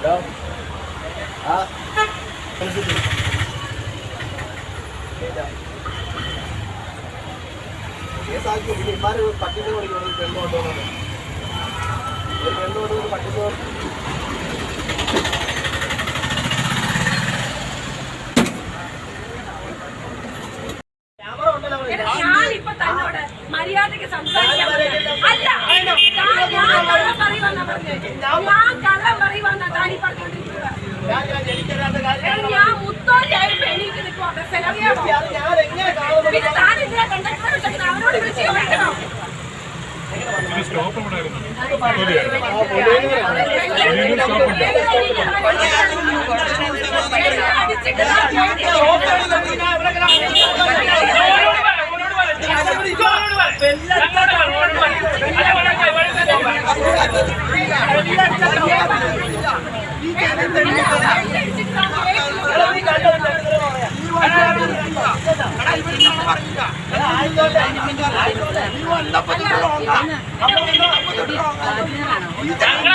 Hello ആ കേസാക്കി പിന്നെ ഇമാര് പട്ടിനെ വിളിക്കണം ഒരു പെണ്ണ് കൊണ്ടുപോകുന്നത് ഒരു പെണ്ണ് കൊണ്ടുപോകുന്ന പട്ടിന് ക്യാമറ ഉണ്ടല്ലോ അവിടെ. എടാ, ഞാനിപ്പോ മര്യാദയ്ക്ക് സംസാരിക്കാൻ അല്ല, ഞാൻ കള്ളം ഞാൻ പിന്നെ താൻ എന്തിനാ കണ്ടക്ടറെ വിളിച്ചത്? അവനോട് വിളിച്ച് ചോദിക്കണം. സ്റ്റോപ്പ് ഉണ്ടായിരുന്നു എന്നെ